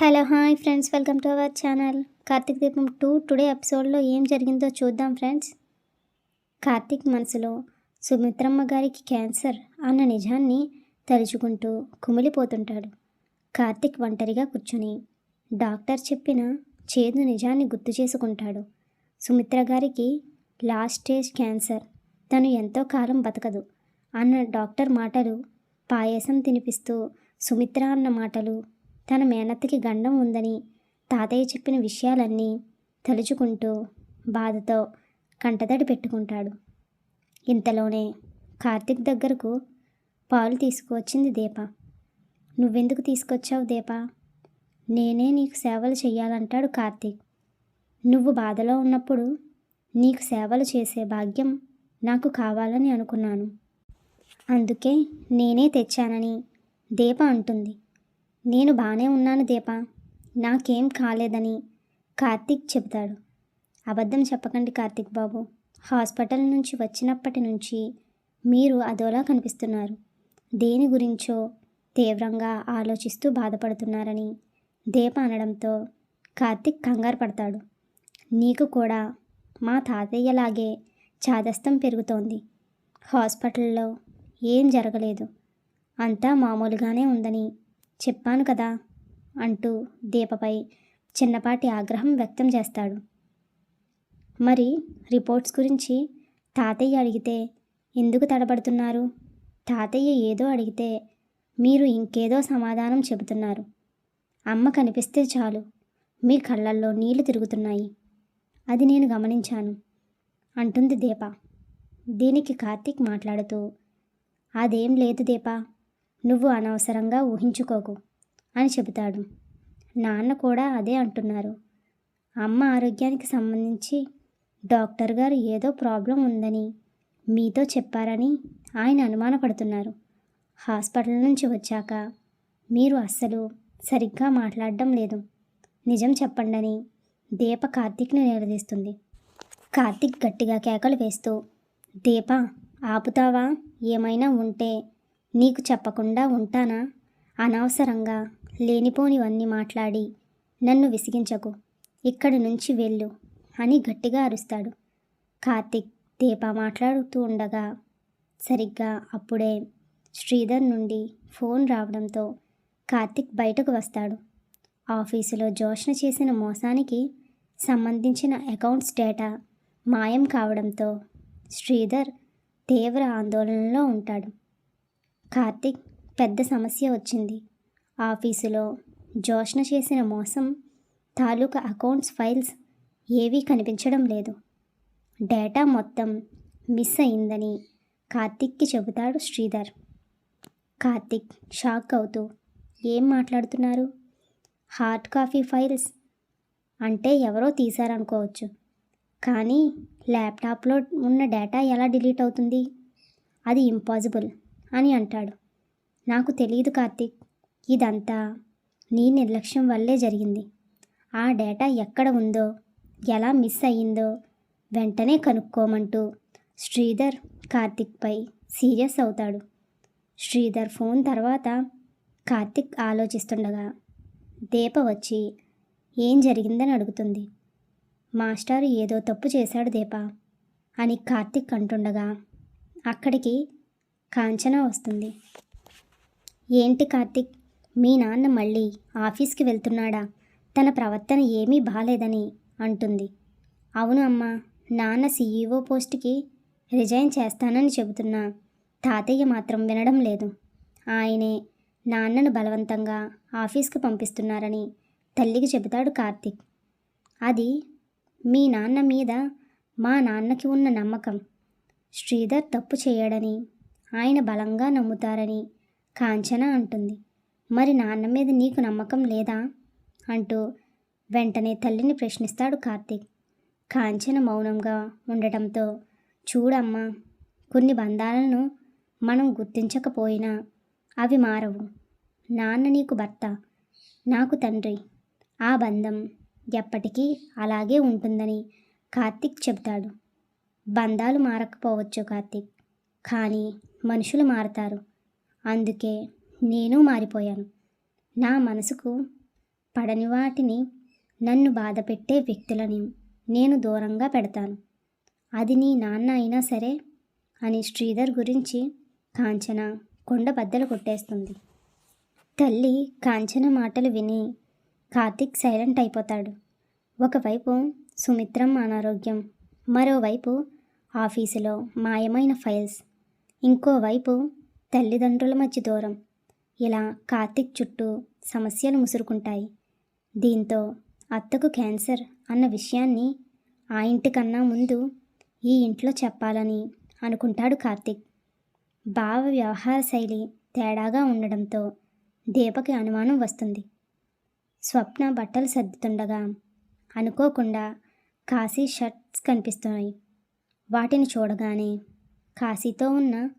Hello hi friends. Welcome to our channel. Karthik Deepam two. Today ఎపిసోడ్లో ఏం జరిగిందో చూద్దాం ఫ్రెండ్స్. కార్తీక్ మనసులో సుమిత్రమ్మ గారికి క్యాన్సర్ అన్న నిజాన్ని తలుచుకుంటూ కుమిలిపోతుంటాడు. కార్తీక్ ఒంటరిగా కూర్చుని డాక్టర్ చెప్పిన చేదు నిజాన్ని గుర్తు చేసుకుంటాడు. సుమిత్ర గారికి లాస్ట్ స్టేజ్ క్యాన్సర్. తను ఎంతో కాలం బతకదు అన్న డాక్టర్ మాటలు పాయసం తినిపిస్తూ సుమిత్ర అన్న మాటలు తన మేనత్తకి గండం ఉందని తాతయ్య చెప్పిన విషయాలన్నీ తలుచుకుంటూ బాధతో కంటతడి పెట్టుకుంటాడు. ఇంతలోనే కార్తిక్ దగ్గరకు పాలు తీసుకువచ్చింది దీప. నువ్వెందుకు తీసుకొచ్చావు దీప? నేనే నీకు సేవలు చేయాలంటాడు కార్తీక్. నువ్వు బాధలో ఉన్నప్పుడు నీకు సేవలు చేసే భాగ్యం నాకు కావాలని అనుకున్నాను. అందుకే నేనే తెచ్చానని దీప అంటుంది. నేను బాగానే ఉన్నాను దీప. నాకేం కాలేదని కార్తీక్ చెబుతాడు. అబద్ధం చెప్పకండి కార్తీక్ బాబు. హాస్పిటల్ నుంచి వచ్చినప్పటి నుంచి మీరు అదోలా కనిపిస్తున్నారు. దేని గురించో తీవ్రంగా ఆలోచిస్తూ బాధపడుతున్నారని దీప అనడంతో కార్తీక్ కంగారు పడతాడు. నీకు కూడా మా తాతయ్యలాగే చాదస్తం పెరుగుతోంది. హాస్పిటల్లో ఏం జరగలేదు. అంతా మామూలుగానే ఉందని చెప్పాను కదా అంటూ దీపపై చిన్నపాటి ఆగ్రహం వ్యక్తం చేస్తాడు. మరి రిపోర్ట్స్ గురించి తాతయ్య అడిగితే ఎందుకు తడబడుతున్నారు? తాతయ్య ఏదో అడిగితే మీరు ఇంకేదో సమాధానం చెబుతున్నారు. అమ్మ కనిపిస్తే చాలు మీ కళ్ళల్లో నీళ్ళు తిరుగుతున్నాయి. అది నేను గమనించాను అంటుంది దీప. దీనికి కార్తీక్ మాట్లాడుతూ అదేం లేదు దీప నువ్వు అనవసరంగా ఊహించుకోకు అని చెబుతాడు. నాన్న కూడా అదే అంటున్నారు. అమ్మ ఆరోగ్యానికి సంబంధించి డాక్టర్ గారు ఏదో ప్రాబ్లం ఉందని మీతో చెప్పారని ఆయన అనుమానపడుతున్నారు. హాస్పిటల్ నుంచి వచ్చాక మీరు అస్సలు సరిగ్గా మాట్లాడడం లేదు. నిజం చెప్పండని దీప కార్తీక్ని నిలదీస్తుంది. కార్తీక్ గట్టిగా కేకలు వేస్తూ దీప ఆపుతావా? ఏమైనా ఉంటే నీకు చెప్పకుండా ఉంటానా? అనవసరంగా లేనిపోనివన్నీ మాట్లాడి నన్ను విసిగించకు. ఇక్కడి నుంచి వెళ్ళు అని గట్టిగా అరుస్తాడు. కార్తిక్ దీప మాట్లాడుతూ ఉండగా సరిగ్గా అప్పుడే శ్రీధర్ నుండి ఫోన్ రావడంతో కార్తిక్ బయటకు వస్తాడు. ఆఫీసులో జోష్న చేసిన మోసానికి సంబంధించిన అకౌంట్స్ డేటా మాయం కావడంతో శ్రీధర్ తీవ్ర ఆందోళనలో ఉంటాడు. కార్తిక్ పెద్ద సమస్య వచ్చింది. ఆఫీసులో జోష్న చేసిన మోసం తాలూకా అకౌంట్స్ ఫైల్స్ ఏవీ కనిపించడం లేదు. డేటా మొత్తం మిస్ అయిందని కార్తిక్కి చెబుతాడు శ్రీధర్. కార్తిక్ షాక్ అవుతూ ఏం మాట్లాడుతున్నారు? హార్డ్ కాఫీ ఫైల్స్ అంటే ఎవరో తీశారనుకోవచ్చు. కానీ ల్యాప్టాప్లో ఉన్న డేటా ఎలా డిలీట్ అవుతుంది? అది ఇంపాసిబుల్. అని అంటాడు. నాకు తెలియదు కార్తీక్ ఇదంతా నీ నిర్లక్ష్యం వల్లే జరిగింది. ఆ డేటా ఎక్కడ ఉందో ఎలా మిస్ అయ్యిందో వెంటనే కనుక్కోమంటూ శ్రీధర్ కార్తిక్పై సీరియస్ అవుతాడు. శ్రీధర్ ఫోన్ తర్వాత కార్తిక్ ఆలోచిస్తుండగా దీప వచ్చి ఏం జరిగిందని అడుగుతుంది. మాస్టర్ ఏదో తప్పు చేశాడు దీప అని కార్తిక్ అంటుండగా అక్కడికి కాంచన వస్తుంది. ఏంటి కార్తిక్? మీ నాన్న మళ్ళీ ఆఫీస్కి వెళ్తున్నాడా? తన ప్రవర్తన ఏమీ బాలేదని అంటుంది. అవును అమ్మా నాన్న సీఈఓ పోస్ట్కి రిజైన్ చేస్తానని చెబుతున్నా. తాతయ్య మాత్రం వినడం లేదు. ఆయనే నాన్నను బలవంతంగా ఆఫీస్కి పంపిస్తున్నారని తల్లికి చెబుతాడు కార్తిక్. అది మీ నాన్న మీద మా నాన్నకి ఉన్న నమ్మకం. శ్రీధర్ తప్పు చేయడని ఆయన బలంగా నమ్ముతారని కాంచన అంటుంది. మరి నాన్న మీద నీకు నమ్మకం లేదా? అంటూ వెంటనే తల్లిని ప్రశ్నిస్తాడు కార్తీక్. కాంచన మౌనంగా ఉండటంతో చూడమ్మా కొన్ని బంధాలను మనం గుర్తించకపోయినా అవి మారవు. నాన్న నీకు భర్త నాకు తండ్రి. ఆ బంధం ఎప్పటికీ అలాగే ఉంటుందని కార్తీక్ చెబుతాడు. బంధాలు మారకపోవచ్చు కార్తీక్ కానీ మనుషులు మారతారు. అందుకే నేను మారిపోయాను. నా మనసుకు పడని వాటిని నన్ను బాధపెట్టే వ్యక్తులని నేను దూరంగా పెడతాను. అది నీ నాన్న అయినా సరే అని శ్రీధర్ గురించి కాంచన కొండ బద్దలు కొట్టేస్తుంది. తల్లి కాంచన మాటలు విని కార్తిక్ సైలెంట్ అయిపోతాడు. ఒకవైపు సుమిత్రం అనారోగ్యం మరోవైపు ఆఫీసులో మాయమైన ఫైల్స్. ఇంకోవైపు తల్లిదండ్రుల మధ్య దూరం. ఇలా కార్తిక్ చుట్టూ సమస్యలు ముసురుకుంటాయి. దీంతో అత్తకు క్యాన్సర్ అన్న విషయాన్ని ఆ ఇంటికన్నా ముందు ఈ ఇంట్లో చెప్పాలని అనుకుంటాడు కార్తిక్. భావ వ్యవహార శైలి తేడాగా ఉండడంతో దీపకి అనుమానం వస్తుంది. స్వప్న బట్టలు సర్దుతుండగా అనుకోకుండా కాశీ షర్ట్స్ కనిపిస్తున్నాయి. వాటిని చూడగానే కాశీతో ఉన్న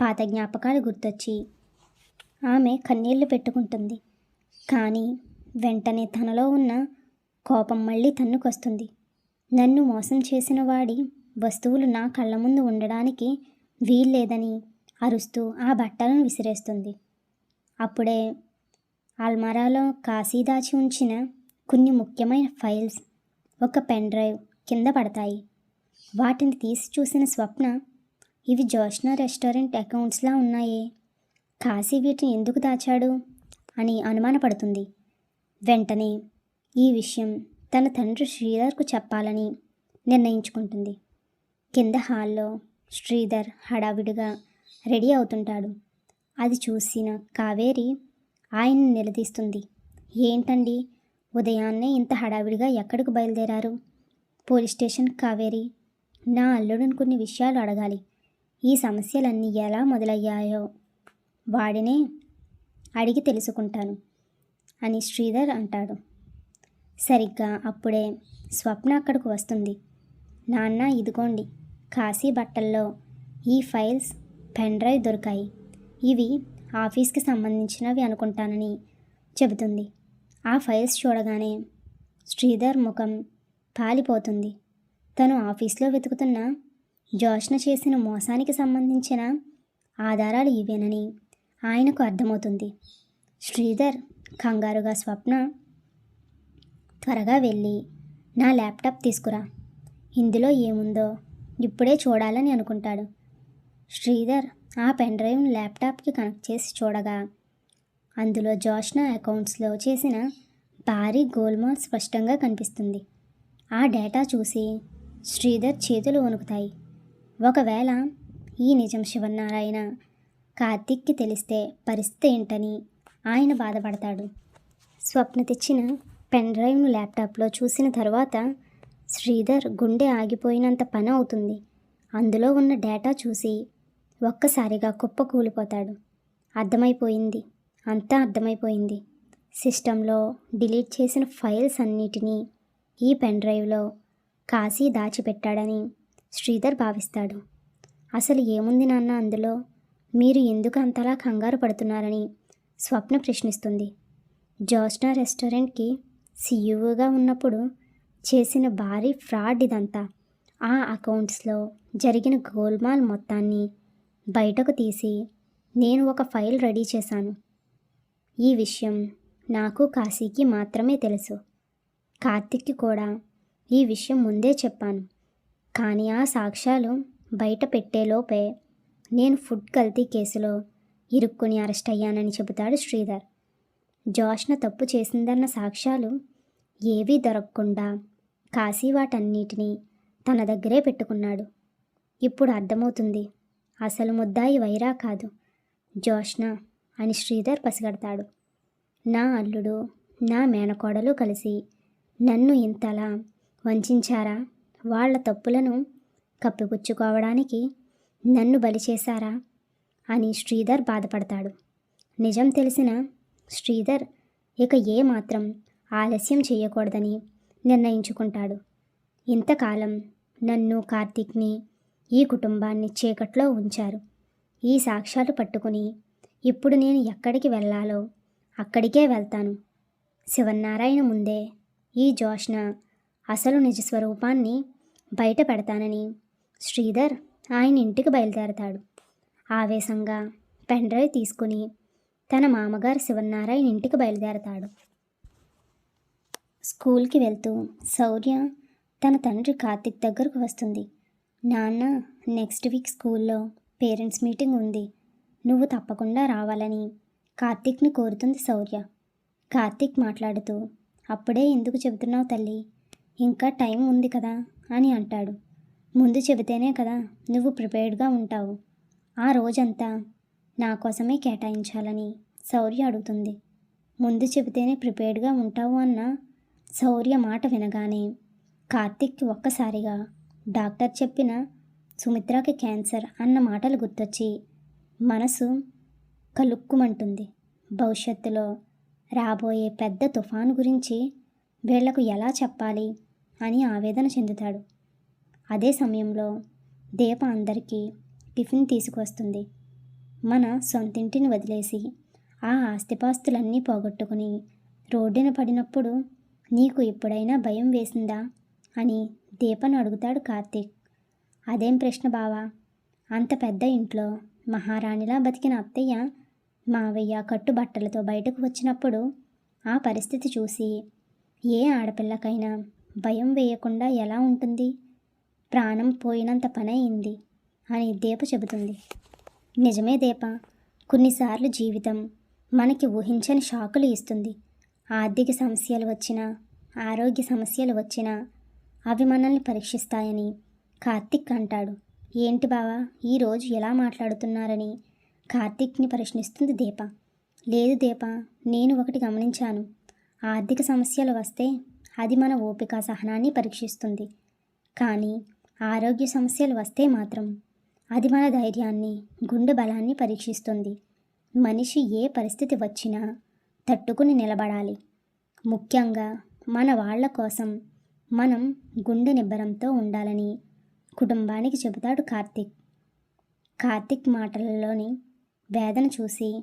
పాత జ్ఞాపకాలు గుర్తొచ్చి ఆమె కన్నీళ్ళు పెట్టుకుంటుంది. కానీ వెంటనే తనలో ఉన్న కోపం మళ్ళీ తన్నుకొస్తుంది. నన్ను మోసం చేసిన వాడి వస్తువులు నా కళ్ళ ముందు ఉండడానికి వీల్లేదని అరుస్తూ ఆ బట్టలను విసిరేస్తుంది. అప్పుడే అల్మారాలో కాశీ దాచి ఉంచిన కొన్ని ముఖ్యమైన ఫైల్స్ ఒక పెన్ డ్రైవ్ కింద పడతాయి. వాటిని తీసి చూసిన స్వప్న ఇవి జోష్నా రెస్టారెంట్ అకౌంట్స్లా ఉన్నాయే. కాశీ వీటిని ఎందుకు దాచాడు? అని అనుమానపడుతుంది. వెంటనే ఈ విషయం తన తండ్రి శ్రీధర్కు చెప్పాలని నిర్ణయించుకుంటుంది. కింద హాల్లో శ్రీధర్ హడావిడిగా రెడీ అవుతుంటాడు. అది చూసిన కావేరి ఆయన్ని నిలదీస్తుంది. ఏంటండి? ఉదయాన్నే ఇంత హడావిడిగా ఎక్కడికి బయలుదేరారు? పోలీస్ స్టేషన్ కావేరి నా అల్లుడిని కొన్ని విషయాలు అడగాలి. ఈ సమస్యలన్నీ ఎలా మొదలయ్యాయో వాడినే అడిగి తెలుసుకుంటాను అని శ్రీధర్ అంటాడు. సరిగ్గా అప్పుడే స్వప్న అక్కడికి వస్తుంది. నాన్న ఇదిగోండి. కాశీ బట్టల్లో ఈ ఫైల్స్ పెన్ డ్రైవ్ దొరికాయి. ఇవి ఆఫీస్కి సంబంధించినవి అనుకుంటానని చెబుతుంది. ఆ ఫైల్స్ చూడగానే శ్రీధర్ ముఖం పాలిపోతుంది. తను ఆఫీస్లో వెతుకుతున్న జోష్న చేసిన మోసానికి సంబంధించిన ఆధారాలు ఇవేనని ఆయనకు అర్థమవుతుంది. శ్రీధర్ కంగారుగా స్వప్న త్వరగా వెళ్ళి నా ల్యాప్టాప్ తీసుకురా. ఇందులో ఏముందో ఇప్పుడే చూడాలని అనుకుంటాడు. శ్రీధర్ ఆ పెన్ డ్రైవ్ను ల్యాప్టాప్కి కనెక్ట్ చేసి చూడగా అందులో జోష్న అకౌంట్స్లో చేసిన భారీ గోల్మాల్ స్పష్టంగా కనిపిస్తుంది. ఆ డేటా చూసి శ్రీధర్ చేతులు వణుకుతాయి. ఒకవేళ ఈ నిజం శివనారాయణ కార్తిక్కి తెలిస్తే పరిస్థితి ఏంటని ఆయన బాధపడతాడు. స్వప్న తెచ్చిన పెన్ డ్రైవ్ను ల్యాప్టాప్లో చూసిన తర్వాత శ్రీధర్ గుండె ఆగిపోయినంత పని అవుతుంది. అందులో ఉన్న డేటా చూసి ఒక్కసారిగా కుప్ప కూలిపోతాడు. అర్థమైపోయింది. అంతా అర్థమైపోయింది. సిస్టంలో డిలీట్ చేసిన ఫైల్స్ అన్నిటినీ ఈ పెన్ డ్రైవ్లో కాశీ దాచిపెట్టాడని శ్రీధర్ భావిస్తాడు. అసలు ఏముంది నాన్న అందులో? మీరు ఎందుకు అంతలా కంగారు పడుతున్నారని స్వప్న ప్రశ్నిస్తుంది. జోస్నా రెస్టారెంట్కి సీఈఓగా ఉన్నప్పుడు చేసిన భారీ ఫ్రాడ్ ఇదంతా. ఆ అకౌంట్స్లో జరిగిన గోల్మాల్ మొత్తాన్ని బయటకు తీసి నేను ఒక ఫైల్ రెడీ చేశాను. ఈ విషయం నాకు కాశీకి మాత్రమే తెలుసు. కార్తిక్కి కూడా ఈ విషయం ముందే చెప్పాను. కానీ ఆ సాక్ష్యాలు బయట పెట్టేలోపే నేను ఫుడ్ కల్తీ కేసులో ఇరుక్కుని అరెస్ట్ అయ్యానని చెబుతాడు శ్రీధర్. జోష్న తప్పు చేసిందన్న సాక్ష్యాలు ఏవీ దొరకకుండా కాశీ వాటన్నిటినీ తన దగ్గరే పెట్టుకున్నాడు. ఇప్పుడు అర్థమవుతుంది. అసలు ముద్దాయి వైరా కాదు జోష్న అని శ్రీధర్ పసిగడతాడు. నా అల్లుడు నా మేనకోడలు కలిసి నన్ను ఇంతలా వంచారా? వాళ్ళ తప్పులను కప్పిపుచ్చుకోవడానికి నన్ను బలి చేశారా? అని శ్రీధర్ బాధపడతాడు. నిజం తెలిసిన శ్రీధర్ ఇక ఏమాత్రం ఆలస్యం చేయకూడదని నిర్ణయించుకుంటాడు. ఇంతకాలం నన్ను కార్తీక్ని ఈ కుటుంబాన్ని చీకట్లో ఉంచారు. ఈ సాక్ష్యాలు పట్టుకుని ఇప్పుడు నేను ఎక్కడికి వెళ్ళాలో అక్కడికే వెళ్తాను. శివనారాయణ ముందే ఈ జోష్న అసలు నిజ స్వరూపాన్ని బయట పెడతానని శ్రీధర్ ఆయన ఇంటికి బయలుదేరతాడు. ఆవేశంగా పెన్ డ్రైవ్ తీసుకుని తన మామగారు శివనారాయణ ఇంటికి బయలుదేరతాడు. స్కూల్కి వెళ్తూ శౌర్య తన తండ్రి కార్తిక్ దగ్గరకు వస్తుంది. నాన్న నెక్స్ట్ వీక్ స్కూల్లో పేరెంట్స్ మీటింగ్ ఉంది. నువ్వు తప్పకుండా రావాలని కార్తిక్ని కోరుతుంది శౌర్య. కార్తిక్ మాట్లాడుతూ అప్పుడే ఎందుకు చెబుతున్నావు తల్లి? ఇంకా టైం ఉంది కదా అని అంటాడు. ముందు చెబితేనే కదా నువ్వు ప్రిపేర్డ్గా ఉంటావు. ఆ రోజంతా నా కోసమే కేటాయించాలని శౌర్య అడుగుతుంది. ముందు చెబితేనే ప్రిపేర్డ్గా ఉంటావు అన్న శౌర్య మాట వినగానే కార్తిక్కి ఒక్కసారిగా డాక్టర్ చెప్పిన సుమిత్రకి క్యాన్సర్ అన్న మాటలు గుర్తొచ్చి మనసు కలుక్కుమంటుంది. భవిష్యత్తులో రాబోయే పెద్ద తుఫాను గురించి వీళ్ళకు ఎలా చెప్పాలి? అని ఆవేదన చెందుతాడు. అదే సమయంలో దీప అందరికీ టిఫిన్ తీసుకొస్తుంది మన సొంతింటిని వదిలేసి ఆ ఆస్తిపాస్తులన్నీ పోగొట్టుకుని రోడ్డున పడినప్పుడు నీకు ఎప్పుడైనా భయం వేసిందా? అని దీపను అడుగుతాడు కార్తీక్. అదేం ప్రశ్న బావా? అంత పెద్ద ఇంట్లో మహారాణిలా బతికిన అత్తయ్య మావయ్య కట్టుబట్టలతో బయటకు వచ్చినప్పుడు ఆ పరిస్థితి చూసి ఏ ఆడపిల్లకైనా భయం వేయకుండా ఎలా ఉంటుంది? ప్రాణం పోయినంత పని అయింది అని దీప చెబుతుంది. నిజమే దీప. కొన్నిసార్లు జీవితం మనకి ఊహించని షాకులు ఇస్తుంది. ఆర్థిక సమస్యలు వచ్చినా ఆరోగ్య సమస్యలు వచ్చినా అవి మనల్ని పరీక్షిస్తాయని కార్తిక్ అంటాడు. ఏంటి బావా ఈరోజు ఎలా మాట్లాడుతున్నారని కార్తిక్ని ప్రశ్నిస్తుంది దీప. లేదు దీప నేను ఒకటి గమనించాను. ఆర్థిక సమస్యలు వస్తే అది మన ఓపిక సహనాన్ని పరీక్షిస్తుంది. కానీ ఆరోగ్య సమస్యలు వస్తే మాత్రం అది మన ధైర్యాన్ని గుండె బలాన్ని పరీక్షిస్తుంది. మనిషి ఏ పరిస్థితి వచ్చినా తట్టుకుని నిలబడాలి. ముఖ్యంగా మన వాళ్ళ కోసం మనం గుండె నిబ్బరంతో ఉండాలని కుటుంబానికి చెబుతాడు కార్తిక్. కార్తిక్ మాటలలోని వేదన చూసి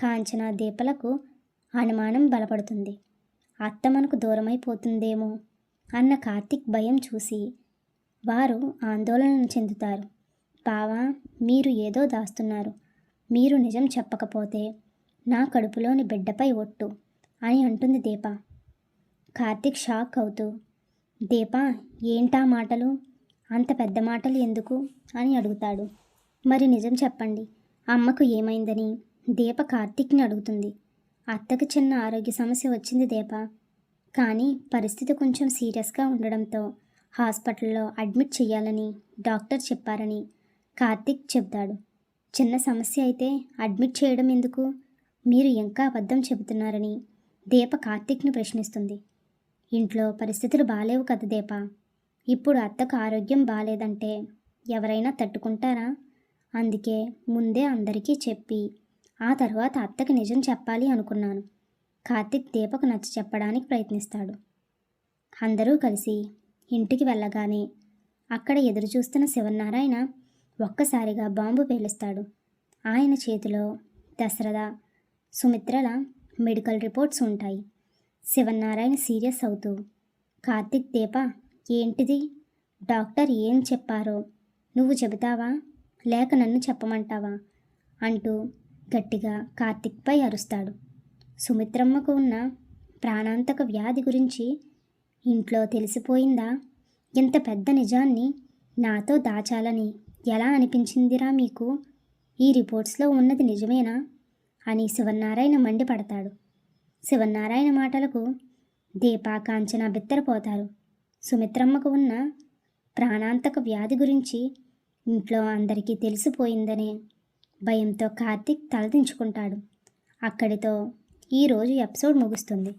కాంచన దీపలకు అనుమానం బలపడుతుంది. అత్త మనకు దూరమైపోతుందేమో అన్న కార్తిక్ భయం చూసి వారు ఆందోళన చెందుతారు. బావా మీరు ఏదో దాస్తున్నారు. మీరు నిజం చెప్పకపోతే నా కడుపులోని బిడ్డపై ఒట్టు అని అంటుంది దీప. కార్తిక్ షాక్ అవుతూ దీప ఏంటా మాటలు? అంత పెద్ద మాటలు ఎందుకు? అని అడుగుతాడు. మరి నిజం చెప్పండి. అమ్మకు ఏమైందని? దీప కార్తిక్ని అడుగుతుంది. అత్తకు చిన్న ఆరోగ్య సమస్య వచ్చింది దీప. కానీ పరిస్థితి కొంచెం సీరియస్గా ఉండడంతో హాస్పిటల్లో అడ్మిట్ చేయాలని డాక్టర్ చెప్పారని కార్తిక్ చెప్తాడు చిన్న సమస్య అయితే అడ్మిట్ చేయడం ఎందుకు? మీరు ఇంకా అబద్ధం చెబుతున్నారని దీప కార్తిక్ని ప్రశ్నిస్తుంది. ఇంట్లో పరిస్థితులు బాలేవు కదా దీప. ఇప్పుడు అత్తకు ఆరోగ్యం బాలేదంటే ఎవరైనా తట్టుకుంటారా? అందుకే ముందే అందరికీ చెప్పి ఆ తర్వాత అత్తకి నిజం చెప్పాలి అనుకున్నాను. కార్తిక్ దీపకు నచ్చ చెప్పడానికి ప్రయత్నిస్తాడు. అందరూ కలిసి ఇంటికి వెళ్ళగానే అక్కడ ఎదురు చూస్తున్న శివనారాయణ ఒక్కసారిగా బాంబు పేలుస్తాడు. ఆయన చేతిలో దశరథ సుమిత్రల మెడికల్ రిపోర్ట్స్ ఉంటాయి. శివనారాయణ సీరియస్ అవుతూ కార్తిక్ దీప ఏంటిది? డాక్టర్ ఏం చెప్పారో? నువ్వు చెబుతావా? లేక నన్ను చెప్పమంటావా? అంటూ గట్టిగా కార్తిక్పై అరుస్తాడు. సుమిత్రమ్మకు ఉన్న ప్రాణాంతక వ్యాధి గురించి ఇంట్లో తెలిసిపోయిందా? ఇంత పెద్ద నిజాన్ని నాతో దాచాలని ఎలా అనిపించిందిరా మీకు? ఈ రిపోర్ట్స్లో ఉన్నది నిజమేనా? అని శివనారాయణ మండిపడతాడు. శివనారాయణ మాటలకు దీపా కాంచన బిత్తరపోతారు. సుమిత్రమ్మకు ఉన్న ప్రాణాంతక వ్యాధి గురించి ఇంట్లో అందరికీ తెలిసిపోయిందనే భయంతో కార్తిక్ తలదించుకుంటాడు. అక్కడితో ఈరోజు ఎపిసోడ్ ముగుస్తుంది.